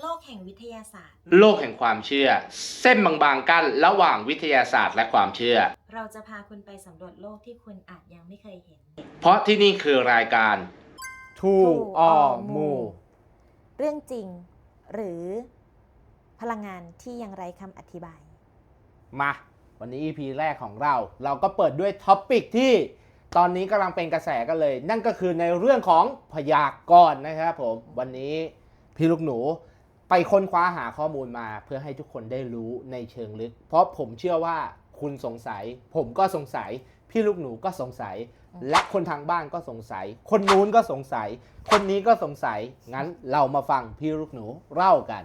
โลกแห่งวิทยาศาสตร์ โลกแห่งความเชื่อ เส้นบางๆกั้นระหว่างวิทยาศาสตร์และความเชื่อ เราจะพาคุณไปสำรวจโลกที่คุณอาจยังไม่เคยเห็น เพราะที่นี่คือรายการ Two or or more เรื่องจริง หรือพลังงานที่ยังไรคำอธิบาย มา วันนี้ EP แรกของเรา เราก็เปิดด้วยท็อปปิกที่ตอนนี้กำลังเป็นกระแสกันเลย นั่นก็คือในเรื่องของพยากรณ์นะครับผม วันนี้พี่ลูกหนู ไปค้นคว้าหาข้อมูลมาเพื่อให้ทุกคนได้รู้ในเชิงลึก เพราะผมเชื่อว่าคุณสงสัย ผมก็สงสัย พี่ลูกหนูก็สงสัย และคนทางบ้านก็สงสัย คนนู้นก็สงสัย คนนี้ก็สงสัย งั้นเรามาฟังพี่ลูกหนูเล่ากัน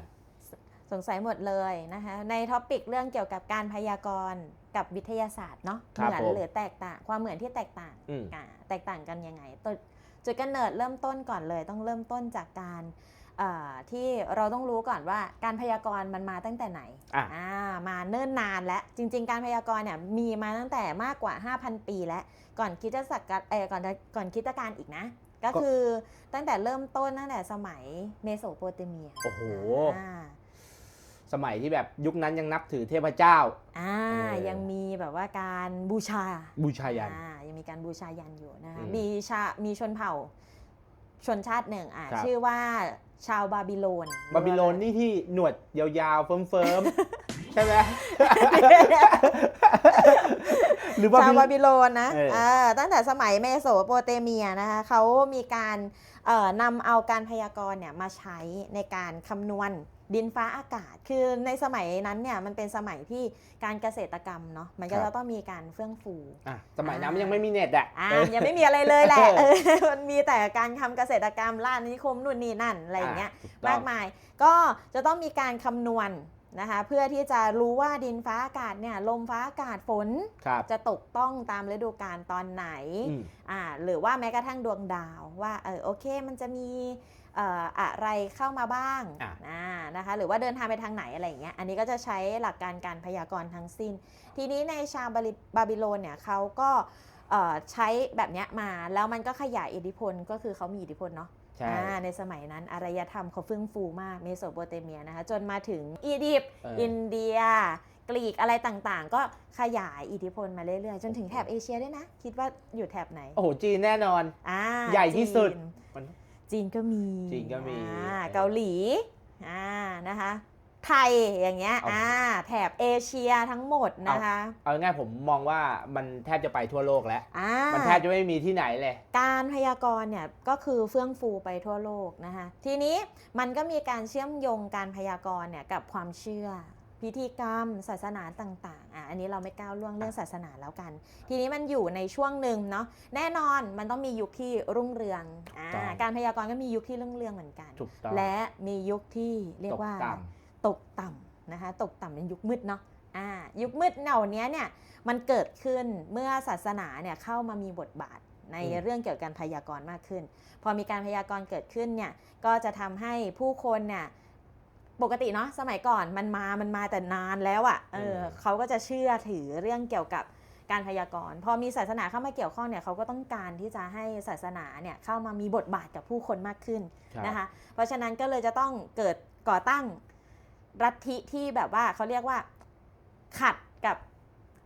สงสัยหมดเลยนะคะในท็อปิกเรื่องเกี่ยวกับการพยากรณ์กับวิทยาศาสตร์เนาะครัเหบมือนผมหรือแตกต่างความเหมือนที่แตกต่างอืมอ่าแตกต่างกันยังไงตัวจุดกำเนิดเริ่มต้นก่อนเลย ต้องเริ่มต้นจากการเอ่อ ที่เราต้องรู้ก่อนว่าการพยากรณ์มันมาตั้งแต่ไหนอะอ่ามาเนิ่นนานแล้วจริง ๆ การพยากรณ์เนี่ยมีมาตั้งแต่มากกว่า 5,000 ปีแล้วก่อนคริดศักราชเออก่อนก่อนคริสตกาลอีกนะ ก็คือตั้งแต่เริ่มต้นตั้งแต่สมัยเมโสโปเตเมียโอ้โหอ่าสมัยที่แบบยุคนั้นยังนับถือเทพเจ้าอ่าเออยังมีแบบว่าการบูชาบูชายันอ่ายังมีการบูชายันอยู่นะคะอืมมีชามีชนเผ่าชนชาติหนึ่งอะครับชื่อว่า ชาวบาบิโลนบาบิโลนนี่ที่หนวดยาวๆเฟิร์มๆ ใช่ไหม หรือว่า ชาวบาบิโลนนะเออเออตั้งแต่สมัยเมโสโปเตเมียนะคะเขามีการเอ่อนำเอาการพยากรณ์เนี่ยมาใช้ในการคำนวณ ดินฟ้าอากาศ คือในสมัยนั้นเนี่ยมันเป็นสมัยที่การเกษตรกรรมเนาะมันก็ครัจะบต้องมีการเฟื่องฟูอะสมัยนั้นอ่ามัมันยังไม่มีเน็ตอะอ่าเออยังไม่มีอะไรเลยแหละเออเออมันมีแต่การทำเกษตรกรรมล่านิคมนู่นนี่นั่นอะไรอย่างเงี้ยถูต้มางกมาย ก็จะต้องมีการคำนวณ นะคะเพื่อที่จะรู้ว่าดินฟ้าอากาศเนี่ยลมฟ้าอากาศฝนครับจะตกต้องตามฤดูกาลตอนไหนอืมอ่าหรือว่าแม้กระทั่งดวงดาวว่าเออโอเคมันจะมีเอ่ออะไรเข้ามาบ้างอะอ่านะคะหรือว่าเดินทางไปทางไหนอะไรอย่างเงี้ยอันนี้ก็จะใช้หลักการการพยากรณ์ทั้งสิ้น ทีนี้ในชาวบาลิบาบิโลนเนี่ยเขาก็เอ่อใช้แบบเนี้ยมาแล้วมันก็ขยายอิทธิพลก็คือเขามีอิทธิพลเนาะ ใช่อ่าในสมัยนั้นอารยธรรมเขาเฟื่องฟูมากเมโสโปเตเมียนะคะ จนมาถึงอียิปต์เอออิอินเดีย กรีกอะไรต่างๆ ก็ขยายอิทธิพลมาเรื่อยๆ จนถึงแถบเอเชียด้วยนะ คิดว่าอยู่แถบไหน โอ้โห จีนแน่นอนอ่าใหญ่ที่สุดจีนมันจีนก็มีจีนก็มีอ่าเออเกาหลีอ่านะคะ ไทยอย่างเงี้ยโอ้โหอ่าแถบเอเชียทั้งหมดนะคะ เอาง่ายๆผมมองว่ามันแทบจะไปทั่วโลกแล้วอ่ามันแทบจะไม่มีที่ไหนเลย การพยากรณ์เนี่ยก็คือเฟื่องฟูไปทั่วโลกนะคะ ทีนี้มันก็มีการเชื่อมโยงการพยากรณ์เนี่ยกับความเชื่อพิธีกรรมศาสนาต่างๆอะอันนี้เราไม่ก้าวล่วงเรื่องศาสนาแล้วกัน ทีนี้มันอยู่ในช่วงหนึ่งเนาะแน่นอนมันต้องมียุคที่รุ่งเรืองอ่าถูกต้องการพยากรณ์ก็มียุคที่รุ่งเรืองเหมือนกันถูกต้องและมียุคที่เรียตกกว่า ต่ตกต่ำนะคะตกต่ำเป็นยุคมืดเนาะอ่ายุคมืดเหล่านี้เนี่ยมันเกิดขึ้นเมื่อศาสนาเนี่ยเข้ามามีบทบาทในเรื่องเกี่ยวกับการพยากรณ์มากขึ้น พอมีการพยากรณ์เกิดขึ้นเนี่ยก็จะทำให้ผู้คนเนี่ยปกติเนาะสมัยก่อนมันมามันมาแต่นานแล้วอะ่ะเออมเขาก็จะเชื่อถือเรื่องเกี่ยวกับการพยากรณ์พอมีศาสนาเข้ามาเกี่ยวข้องเนี่ยเขาก็ต้องการที่จะให้ศาสนาเนี่ยเข้ามามีบทบาทกับผู้คนมากขึ้นำรับนะคะ เพราะฉะนั้นก็เลยจะต้องเกิดก่อตั้ง รัฐิที่แบบว่าเขาเรียกว่า ขัดกับ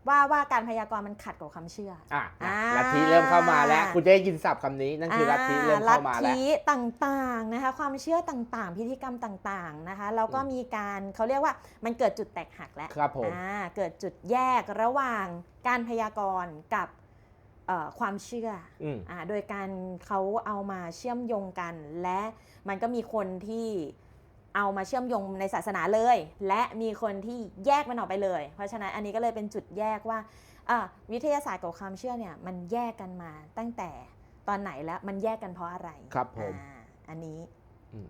ว่าว่าการพยากรณ์มันขัดกับความเชื่ออะอ่าลัทธิเริ่มเข้ามาแล้ว คุณจะได้ยินศัพท์คำนี้นั่นคือลัทธิเริ่มเข้ามาลัทแล้วธิต่างๆนะคะ ความเชื่อต่างๆ พิธีกรรมต่างๆนะคะแล้วก็อืมมีการเขาเรียกว่ามันเกิดจุดแตกหักแล้วครับผมอ่าเกิดจุดแยกระหว่างการพยากรณ์กับเอ่อความเชื่ออืมอ่าโดยการเขาเอามาเชื่อมโยงกัน และมันก็มีคนที่ เอามาเชื่อมโยงในศาสนาเลย และมีคนที่แยกมันออกไปเลย เพราะฉะนั้นอันนี้ก็เลยเป็นจุดแยกว่าอ่าวิทยาศาสตร์กับความเชื่อเนี่ยมันแยกกันมาตั้งแต่ตอนไหนแล้วมันแยกกันเพราะอะไรครับผมอ่าอันนี้อืม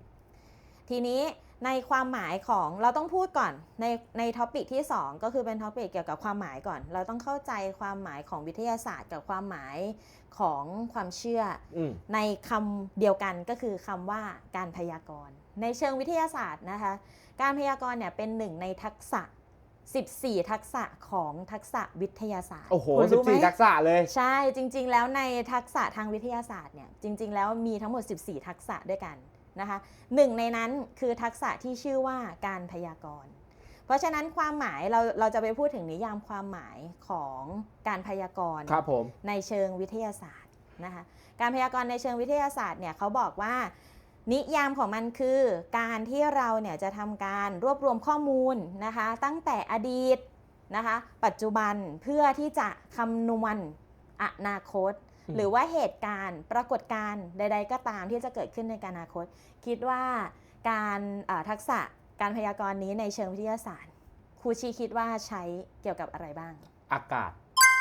ทีนี้ ในความหมายของเราต้องพูดก่อนในในท็อปิกที่ 2 ก็คือเป็นท็อปิกเกี่ยวกับความหมายก่อน เราต้องเข้าใจความหมายของวิทยาศาสตร์ กับความหมายของความเชื่ออืมในคำเดียวกันก็คือคำว่าการพยากรณ์ ในเชิงวิทยาศาสตร์นะคะการพยากรณ์เนี่ยเป็นหนึ่งในทักษะ 14 ทักษะของทักษะวิทยาศาสตร์โอ้โหคุณสิบรู้ไหมสี่ทักษะเลย ใช่จริง ๆ แล้วในทักษะทางวิทยาศาสตร์เนี่ยจริง ๆ แล้วมีทั้งหมด 14 ทักษะด้วยกัน นะคะหนึ่งในนั้นคือทักษะที่ชื่อว่าการพยากรณ์ เพราะฉะนั้นความหมายเราเราจะไปพูดถึงนิยามความหมายของการพยากรณ์ครับผมในเชิงวิทยาศาสตร์นะคะการพยากรณ์ในเชิงวิทยาศาสตร์เนี่ยเขาบอกว่า นิยามของมันคือ การที่เราเนี่ยจะทำการรวบรวมข้อมูลนะคะตั้งแต่อดีตนะคะปัจจุบันเพื่อที่จะคำนวณอนาคตอืม หรือว่าเหตุการณ์ปรากฏการณ์ใด ๆ ก็ตามที่จะเกิดขึ้นในอนาคต คิดว่าการเอ่อทักษะการพยากรณ์นี้ในเชิงวิทยาศาสตร์ครูชีคิดว่าใช้เกี่ยวกับอะไรบ้าง อากาศ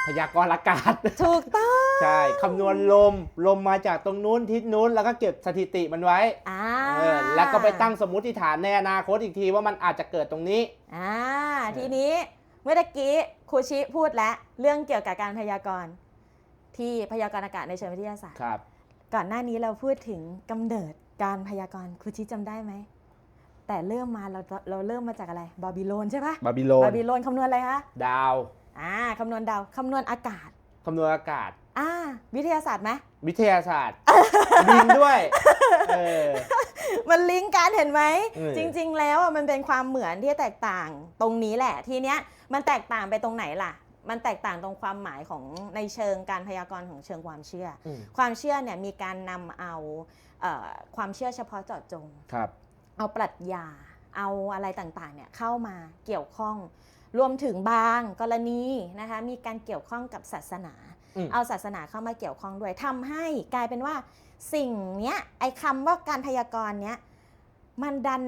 พยากรณ์อากาศ ถูกต้อง ใช่ คำนวณลม ลมมาจากตรงนู้นทิศนู้น แล้วก็เก็บสถิติมันไว้อ่าเออแล้วก็ไปตั้งสมมติฐานในอนาคตอีกทีว่ามันอาจจะเกิดตรงนี้อ่าทีนี้เมื่อตะกี้ครูชิพูดแล้วเรื่องเกี่ยวกับการพยากรณ์ ที่พยากรณ์อากาศในเชิงวิทยาศาสตร์ ครับ ก่อนหน้านี้เราพูดถึงกำเนิดการพยากรณ์ครูชิจำได้ไหม แต่เริ่มมาเราเราเริ่มมาจากอะไรบาบิโลนใช่ปะบาบิโลน บาบิโลนคำนวณอะไรคะดาว อ่าคำนวณดาวคำนวณอากาศ คำนวณอากาศ อ่า วิทยาศาสตร์ไหม วิทยาศาสตร์ บินด้วย เออ มันลิงก์กันเห็นไหม เออ จริง ๆ แล้วอะมันเป็นความเหมือนที่แตกต่างตรงนี้แหละ ทีเนี้ยมันแตกต่างไปตรงไหนล่ะ มันแตกต่างตรงความหมายของในเชิงการพยากรณ์ของเชิงความเชื่ออืมความเชื่อเนี่ยมีการนำเอาเอ่อความเชื่อเฉพาะเจาะจง ครับ เอาปรัชญาเอาอะไรต่างๆเนี่ยเข้ามาเกี่ยวข้อง รวมถึงบางกรณีนะคะมีการเกี่ยวข้องกับศาสนา อืม เอาศาสนาเข้ามาเกี่ยวข้องด้วยทำให้กลายเป็นว่าสิ่งเนี้ยไอ้คำว่าการพยากรณ์เนี้ยมันดัน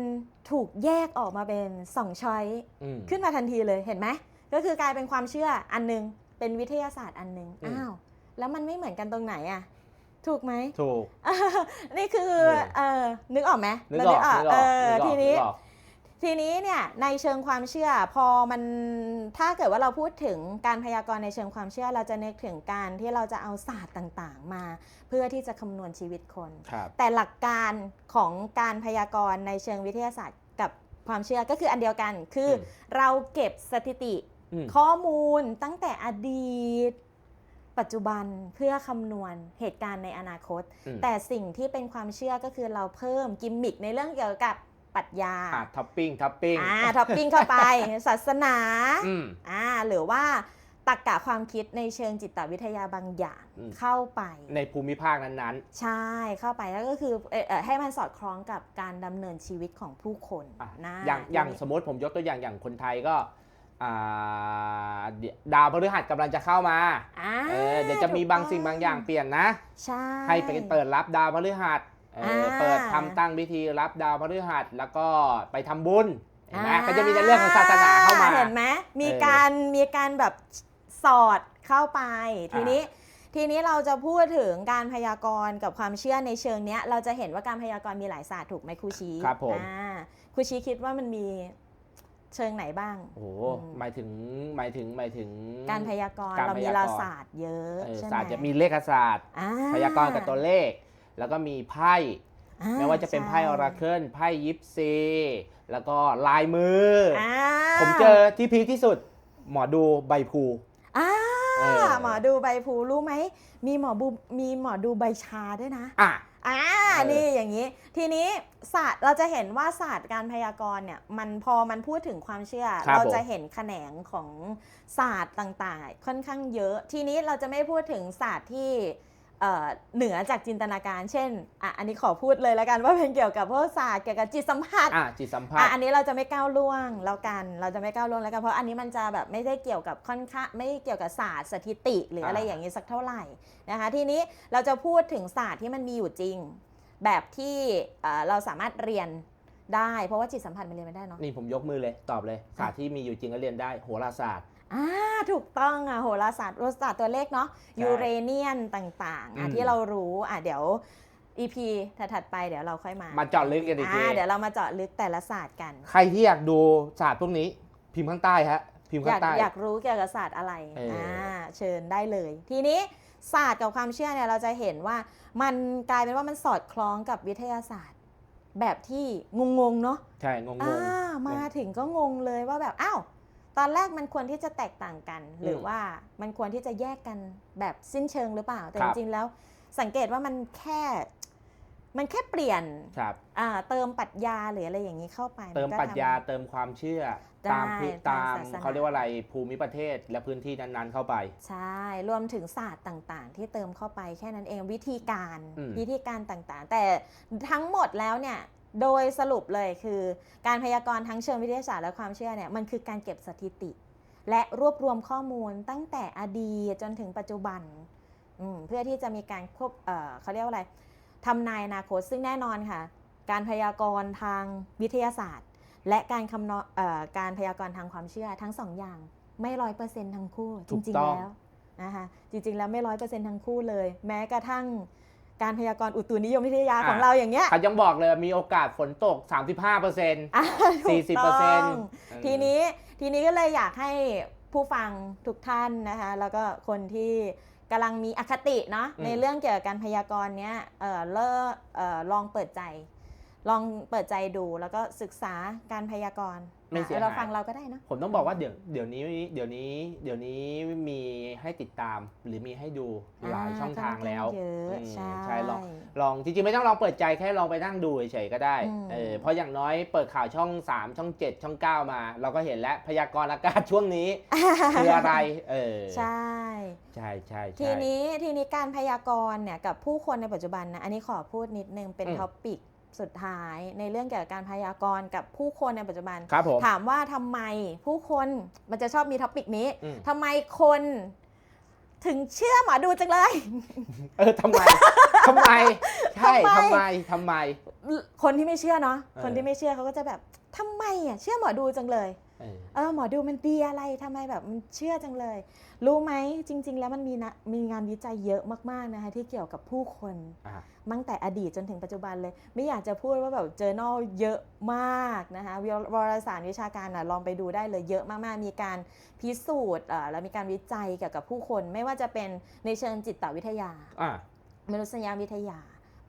ถูกแยกออกมาเป็นสองช้อยอืม ขึ้นมาทันทีเลยเห็นไหม ก็คือกลายเป็นความเชื่ออันหนึง เป็นวิทยาศาสตร์อันหนึงอืม อ้าวแล้วมันไม่เหมือนกันตรงไหนอะถูกไหม ถูก นี่คือเออเออนึกออกไหมนึกออกเรานึกอเออกอนึกออกทีนี้นึกออก ทีนี้เนี่ยในเชิงความเชื่อพอมันถ้าเกิดว่าเราพูดถึงการพยากรณ์ในเชิงความเชื่อ เราจะนึกถึงการที่เราจะเอาศาสตร์ต่างๆ มา เพื่อที่จะคำนวณชีวิตคน ครับ แต่หลักการของการพยากรณ์ในเชิงวิทยาศาสตร์กับความเชื่อก็คืออันเดียวกัน คืออม เราเก็บสถิติอืม ข้อมูลตั้งแต่อดีต ปัจจุบันเพื่อคำนวณเหตุการณ์ในอนาคตอืมแต่สิ่งที่เป็นความเชื่อก็คือเราเพิ่มกิมมิคในเรื่องเกี่ยวกับปรัชญาอะท็อปปิ้งท็อปปิ้งอ่าท็อปปิ้งเข้าไป ศาสนาอืมอ่าหรือว่าตรรกะความคิดในเชิงจิตวิทยาบางอย่างอืมเข้าไป ในภูมิภาคนั้นใช่เข้าไปแล้วก็คือเอ่อเอ่อให้มันสอดคล้องกับการดำเนินชีวิตของผู้คนๆอะนะอย่างอย่างสมมติผมยกตัวอย่างอย่างคนไทยก็ อ่าเดี๋ยวดาวพฤหัสกำลังจะเข้ามาอ่าเออเดี๋ยวจะมีบางสิ่งบางอย่างเปลี่ยนนะ ใช่ ให้ไปเปิดรับดาวพฤหัสเอออ่าเปิดทำตั้งพิธีรับดาวพฤหัสแล้วก็ไปทำบุญเห็นไหมอ่าก็จะมีในเรื่องของศาสนาเข้ามา เห็นไหมมีเออการมีการแบบสอดเข้าไป ทีนี้ทีนี้เราจะพูดถึงการพยากรณ์กับความเชื่อในเชิงเนี้ย เราจะเห็นว่าการพยากรณ์มีหลายศาสตร์ถูกไหมครูชีครับผม อ่าครูชีคิดว่ามันมี เชิงไหนบ้าง โอ้โหอืม หมายถึงหมายถึงหมายถึง การพยากรณ์การเรามีพยากรณ์เราศาสตร์เยอะเออใช่ไหมศาสตร์จะมีเลขศาสตร์ อ่พยากรณ์กับตัวเลข แล้วก็มีไพ่ อ่ไม่ว่าจะเป็นไพ่ใช่ออราเคิลไพ่ยิปซี แล้วก็ลายมือออ่าผมเจอที่พีคที่สุด หมอดูใบพลูอ่าเออหมอดูใบพลูรู้ไหม มีหมอบูมีหมอดูใบชาด้วยนะ อะ อ่าเออนี่อย่างนี้ ทีนี้ศาสตร์เราจะเห็นว่าศาสตร์การพยากรณ์เนี่ยมันพอมันพูดถึงความเชื่อ ครับเราจะเห็นแขนงของศาสตร์ต่างๆ ค่อนข้างเยอะ ทีนี้เราจะไม่พูดถึงศาสตร์ที่ เอ่อเหนือจากจินตนาการ เช่นอะอันนี้ขอพูดเลยแล้วกันว่าเป็นเกี่ยวกับพวกศาสตร์เกี่ยวกับจิตสัมผัสอะจิตสัมผัสอะอันนี้เราจะไม่ก้าวล่วงแล้วกันเราจะไม่ก้าวล่วงแล้วกันเพราะอันนี้มันจะแบบไม่ได้เกี่ยวกับค่อนข้างไม่ได้เกี่ยวกับศาสตร์สถิติ หรืออะไรอ่าอย่างนี้สักเท่าไหร่นะคะทีนี้เราจะพูดถึงศาสตร์ที่มันมีอยู่จริง แบบที่เอ่อเราสามารถเรียนได้ เพราะว่าจิตสัมผัสมันเรียนไม่ได้เนาะนี่ผมยกมือเลยตอบเลยศาสตร์ที่มีอยู่จริงก็เรียนได้โหราศาสตร์อ่า ถูกต้องอะโหราศาสตร์โหราศาสตร์ตัวเลขเนาะใช่ยูเรเนียนต่างๆอะอืมที่เรารู้อะเดี๋ยว EP ถัดๆไปเดี๋ยวเราค่อยมา มาเจาะลึกกันอีกทีอ่าเดี๋ยวเรามาเจาะลึกแต่ละศาสตร์กัน ใครที่อยากดูศาสตร์พวกนี้ พิมพ์ข้างใต้ฮะ พิมพ์อข้ายากงใต้ อยากรู้เกี่ยวกับศาสตร์อะไรเอออ่อ่าเชิญได้เลย ทีนี้ศาสตร์กับความเชื่อเนี่ยเราจะเห็นว่ามันกลายเป็นว่ามันสอดคล้องกับวิทยาศาสตร์ แบบที่งงๆเนาะ ใช่ งงอ่าๆมาถึงก็งงเลยว่าแบบ อ้าว ตอนแรกมันควรที่จะแตกต่างกัน หรือว่ามันควรที่จะแยกกันแบบสิ้นเชิงหรือเปล่า แต่ครัจบริงๆแล้วสังเกตว่ามันแค่มันแค่เปลี่ยนครับอ่าเติมปรัชญาหรืออะไรอย่างนี้เข้าไป เติมนก็ปรัชญาทำเติมความเชื่อได้ตามพื้นตาตามมศาสนาเขาเรียกว่าอะไรภูมิประเทศและพื้นที่นั้นๆเข้าไป ใช่ รวมถึงศาสตร์ต่างๆ ที่เติมเข้าไปแค่นั้นเองวิธีการอืมวิธีการต่างๆ แต่ทั้งหมดแล้วเนี่ย โดยสรุปเลยคือการพยากรณ์ทั้งเชิงวิทยาศาสตร์และความเชื่อเนี่ยมันคือการเก็บสถิติ และรวบรวมข้อมูลตั้งแต่อดีตจนถึงปัจจุบันอืมเพื่อที่จะมีการควบเอ่อเขาเรียกว่าอะไรทำนายอนาคตซึ่งแน่นอนค่ะ การพยากรณ์ทางวิทยาศาสตร์ และการคำนวณเอ่อการพยากรณ์ทางความเชื่อทั้งสองอย่าง ไม่ร้อยเปอร์เซ็นต์ทั้งคู่จถูกริงต้องๆ แล้วนะคะจริง ๆ แล้วไม่ร้อยเปอร์เซ็นต์ทั้งคู่เลย แม้กระทั่ง การพยากรณ์อุตุนิยมวิทยาของเราอย่างเงี้ยเขายังบอกเลยมีโอกาสฝนตก 35เปอร์เซ็นต์อะถูก40%ต้องทีนี้ทีนี้ก็เลยอยากให้ผู้ฟังทุกท่านนะคะ แล้วก็คนที่กำลังมีอคติเนาะอืมในเรื่องเกี่ยวกับการพยากรณ์เนี้ยเออเลิกเออลองเปิดใจ ลองเปิดใจดูแล้วก็ศึกษาการพยากรณ์ไม่เสียอะเราหายฟังเราก็ได้เนอะ ผมต้องบอกว่าเดี๋ยวเดี๋ยวนี้เดี๋ยวนี้เดี๋ยวนี้มีให้ติดตามหรือมีให้ดูหลายช่องทางแล้วเยอะอืมใช่ใช่ ลองลองจริงๆไม่ต้องลองเปิดใจแค่ลองไปนั่งดูเฉยๆก็ได้อืม เออเพราะอย่างน้อยเปิดข่าวช่อง 3 ช่อง 7 ช่อง 9 มา เราก็เห็นแล้วพยากรณ์อากาศช่วงนี้ คืออะไรเออใช่ ใช่ใช่ใช่ ทีนี้ทีนี้การพยากรณ์เนี่ยกับผู้คนในปัจจุบันนะอันนี้ขอพูดนิดนึงเป็นอืม ท็อปิก สุดท้ายในเรื่องเกี่ยวกับการพยากรณ์กับผู้คนในปัจจุบัน ครับผมถามว่าทำไมผู้คนมันจะชอบมีท็อปิกนี้อืมทำไมคน ถึงเชื่อหมอดูจังเลย เออทำไมทำไมใช่ทำทำไมไมทำไม คนที่ไม่เชื่อเนาะเออคนที่ไม่เชื่อเขาก็จะแบบทำไมอะเชื่อหมอดูจังเลย เออเออหมอดูมันดีอะไรทำไมแบบมันเชื่อจังเลย รู้ไหมจริง ๆ แล้วมันมีนะมีงานวิจัยเยอะมากๆนะคะที่เกี่ยวกับผู้คนอะตั้งแต่อดีตจนถึงปัจจุบันเลย ไม่อยากจะพูดว่าแบบ journal เยอะมากนะคะววารสารวิชาการนะลองไปดูได้เลยเยอะมากๆ มีการพิสูจน์เอ่อแล้วมีการวิจัยเกี่ยวกับผู้คน ไม่ว่าจะเป็นในเชิงจิตวิทยาอะมนุษยวิทยา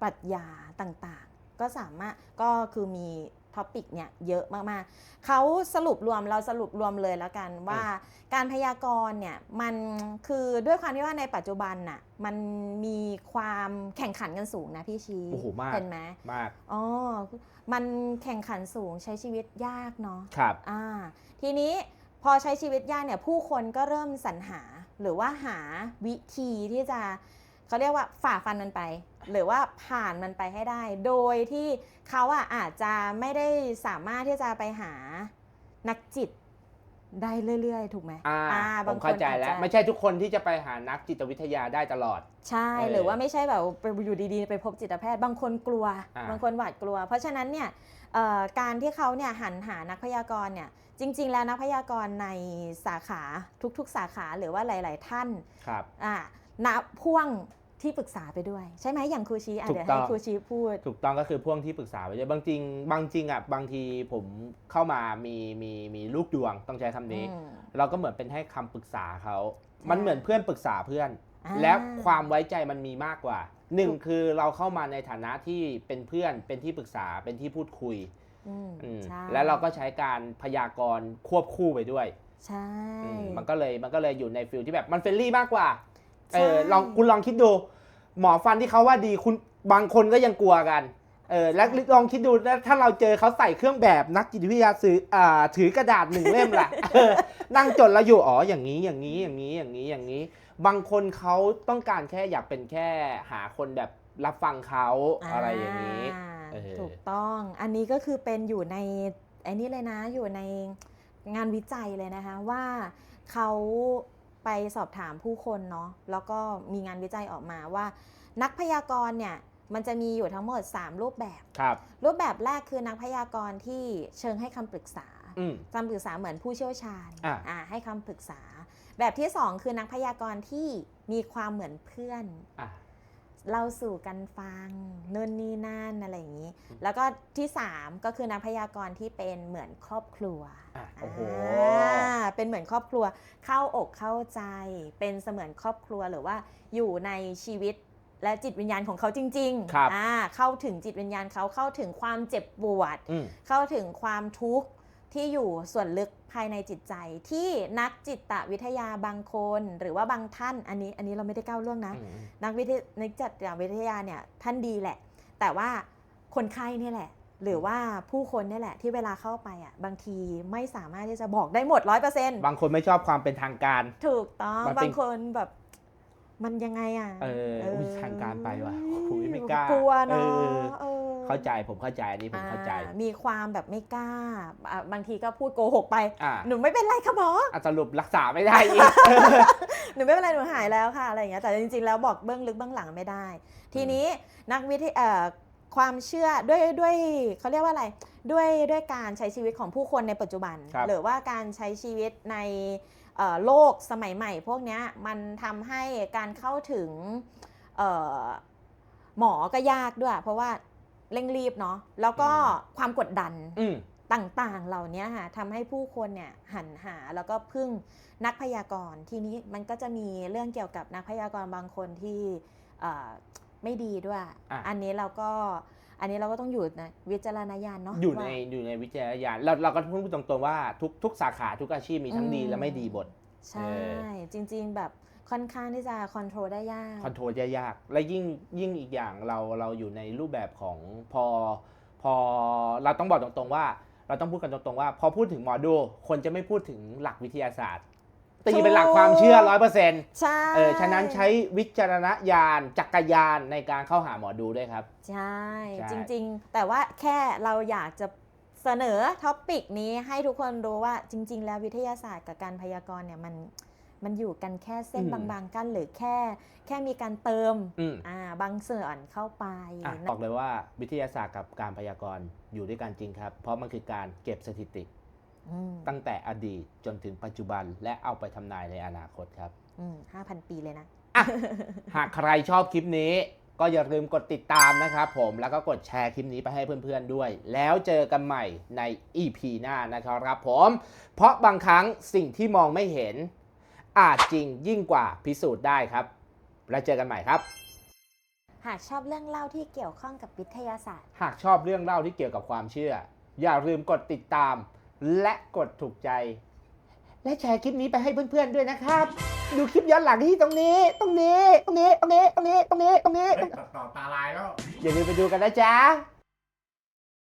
ปรัชญาต่างๆ ก็สามารถก็คือมี ท็อปิกเนี่ยเยอะมากๆเขาสรุปรวมเราสรุปรวมเลยแล้วกันว่าการพยากรณ์เนี่ยมันคือด้วยความที่ว่าในปัจจุบันน่ะมันมีความแข่งขันกันสูงนะพี่ชีโอ้โหมากเห็นไหมมากอ๋อมันแข่งขันสูงใช้ชีวิตยากเนาะครับอ่าทีนี้พอใช้ชีวิตยากเนี่ยผู้คนก็เริ่มสรรหาหรือว่าหาวิธีที่จะ เขาเรียกว่าฝ่าฟันมันไป หรือว่าผ่านมันไปให้ได้ โดยที่เขาอะอาจจะไม่ได้สามารถที่จะไปหานักจิตได้เรื่อยๆ ถูกไหมอ่าอ่าผบางมคนเข้าใจแล้วอาจจะไม่ใช่ทุกคนที่จะไปหานักจิตวิทยาได้ตลอด ใช่เออหรือว่าไม่ใช่แบบไปอยู่ดีๆ ไปพบจิตแพทย์ บางคนกลัวอ่าบางคนหวาดกลัว เพราะฉะนั้นเนี่ยเอ่อการที่เขาเนี่ยหันหานักพยากรณ์เนี่ย จริง ๆ แล้วนักพยากรณ์ในสาขาทุก ๆ สาขาหรือว่าหลาย ๆ ท่านครับอ่านับพ่วง ที่ปรึกษาไปด้วย ใช่ไหมอย่างครูชีอะถูกเดี๋ยวต้ให้อง ครูชีพูด ถูกต้องก็คือพ่วงที่ปรึกษาไปด้วยบางจริงบางจริงอะบางทีผมเข้ามามีมีมีลูกดวงต้องใช้คำนี้ อืมเราก็เหมือนเป็นให้คำปรึกษาเขาใช่มันเหมือนเพื่อนปรึกษาเพื่อน อ่า และความไว้ใจมันมีมากกว่าหนึ่งคือเราเข้ามาในฐานะที่เป็นเพื่อนเป็นที่ปรึกษาเป็นที่พูดคุยอืมอืมใช่แล้วเราก็ใช้การพยากรณ์ควบคู่ไปด้วยใช่ อืมมันก็เลยมันก็เลยอยู่ในฟิลที่แบบมันเฟรนลี่มากกว่าใช่ เออลองคุณลองคิดดู หมอฟันที่เขาว่าดีคุณบางคนก็ยังกลัวกันเออแล้วลองคิดดูแล้วถ้าเราเจอเขาใส่เครื่องแบบนักจิตวิทยาสื่ออ่าถือกระดาษหนึ่งเล่มล่ะเออนั่งจดแล้วอยู่อ๋ออย่างนี้อย่างนี้อย่างนี้อย่างนี้อย่างนี้ บางคนเขาต้องการแค่อยากเป็นแค่หาคนแบบรับฟังเขาอะไรอย่างนี้อ่าเออถูกต้องอันนี้ก็คือเป็นอยู่ในไอ้นี่เลยนะอยู่ในงานวิจัยเลยนะคะว่าเขา ไปสอบถามผู้คนเนาะแล้วก็มีงานวิจัยออกมาว่า นักพยากรณ์เนี่ยมันจะมีอยู่ทั้งหมด 3 รูปแบบครับรูปแบบแรกคือนักพยากรณ์ที่เชิงให้คำปรึกษาอืมคำปรึกษาเหมือนผู้เชี่ยวชาญอะอ่าให้คำปรึกษา แบบที่สองคือนักพยากรณ์ที่มีความเหมือนเพื่อนอะ เล่าสู่กันฟังนู่นนี่นั่นอะไรอย่างนี้อืมแล้วก็ที่ 3 ก็คือนักพยากรณ์ที่เป็นเหมือนครอบครัวอะโอ้โหอ่าเป็นเหมือนครอบครัวเข้าอกเข้าใจ เป็นเสมือนครอบครัวหรือว่าอยู่ในชีวิตและจิตวิญญาณของเขาจริงครับอ่าเข้าถึงจิตวิญญาณเขาเข้าถึงความเจ็บปวดอืมเข้าถึงความทุกข์ ที่อยู่ส่วนลึกภายในจิตใจ ที่นักจิตวิทยาบางคน หรือว่าบางท่านอันนี้อันนี้เราไม่ได้ก้าวล่วงนะอืมนักวิทยนักจิตวิทยาเนี่ยท่านดีแหละแแต่ว่าคนไข้เนี่ยแหละ หรือว่าผู้คนเนี่ยแหละ ที่เวลาเข้าไปอะบางทีไม่สามารถที่จะบอกได้หมดร้อยเปอร์เซ็นต์บางคนไม่ชอบความเป็นทางการ ถูกต้องมันเป็นบางคนแบบมันยังไงอะ เอออุ๊ยทางการไปว่ะโอ้ยไม่กล้ากลัวเนาะ เออเออเข้าใจผมเข้าใจอันนี้ผมเข้าใจอ่มีความแบบไม่กล้าอะบางทีก็พูดโกหกไปอ่าหนูไม่เป็นไรค่ะหมออะสรุปรักษาไม่ได้อีกหนูไม่เป็นไรหนูหายแล้วค่ะอะไรอย่างเงี้ยแต่จริงๆแล้วบอกเบื้องลึกเบื้องหลังไม่ได้ ทีนี้นักวิทยเอ่อความเชื่อด้วยด้วยเขาเรียกว่าอะไรด้วยด้วยการใช้ชีวิตของผู้คนในปัจจุบันครับหรือว่าการใช้ชีวิตในเอ่อโลกสมัยใหม่ พวกเนี้ยมันทำให้การเข้าถึงเอ่อหมอก็ยากด้วย เพราะว่า เร่งรีบเนาะแล้วก็ความกดดันอืม ต่างๆ เหล่านี้ค่ะทำให้ผู้คนเนี่ยหันหาแล้วก็พึ่งนักพยากรณ์ทีนี้มันก็จะมีเรื่องเกี่ยวกับนักพยากรณ์บางคนที่เอ่อไม่ดีด้วย อะ อันนี้เราก็อันนี้เราก็ต้องอยู่ในวิจารณญาณเนาะอยู่ในว่า อยู่ในวิจารณญาณเราเราก็พูดตรงๆว่าทุกทุกสาขาทุกอาชีพมีทั้งดีอืม และไม่ดีบท ใช่จริงๆแบบ ค่อนข้างที่จะคอนโทรลได้ยากคอนโทรลยากๆและยิ่งยิ่งอีกอย่างเราเราอยู่ในรูปแบบของพอพอเราต้องบอกตรงๆว่า เราต้องพูดกันตรงๆว่า พอพูดถึงหมอดู คนจะไม่พูดถึงหลักวิทยาศาสตร์ตีเป็นหลักความเชื่อร้อยเปอร์เซ็นต์ใช่เออฉะนั้นใช้วิจารณญาณจักรยานในการเข้าหาหมอดูด้วยครับ ใช่ใช่จริง ๆ แต่ว่าแค่เราอยากจะเสนอท็อปิกนี้ให้ทุกคนรู้ว่าจริง ๆ แล้ววิทยาศาสตร์กับการพยากรณ์เนี่ยมัน มันอยู่กันแค่เส้นบางๆ กันหรือแค่แค่มีการเติมอืมอ่าบางส่วนเข้าไปอะบอกเลยว่าวิทยาศาสตร์กับการพยากรณ์อยู่ด้วยกันจริงครับ เพราะมันคือการเก็บสถิติอืมตั้งแต่อดีตจนถึงปัจจุบันและเอาไปทำนายในอนาคตครับอืมห้าพันปีเลยนะหากใครชอบคลิปนี้ก็อย่าลืมกดติดตามนะครับผมแล้วก็กดแชร์คลิปนี้ไปให้เพื่อนๆด้วย แล้วเจอกันใหม่ใน EP หน้านะครับผม เพราะบางครั้งสิ่งที่มองไม่เห็น อาจจริงยิ่งกว่าพิสูจน์ได้ครับ แล้วเจอกันใหม่ครับ หากชอบเรื่องเล่าที่เกี่ยวข้องกับวิทยาศาสตร์ หากชอบเรื่องเล่าที่เกี่ยวกับความเชื่อ อย่าลืมกดติดตาม และกดถูกใจ และแชร์คลิปนี้ไปให้เพื่อนๆด้วยนะครับ ดูคลิปย้อนหลังที่ตรงนี้ ตรงนี้ ตรงนี้ ตรงนี้ ตรงนี้ ตรงนี้ ตรงนี้ ตัดต่อตาลายแล้ว อย่าลืมไปดูกันนะจ๊ะ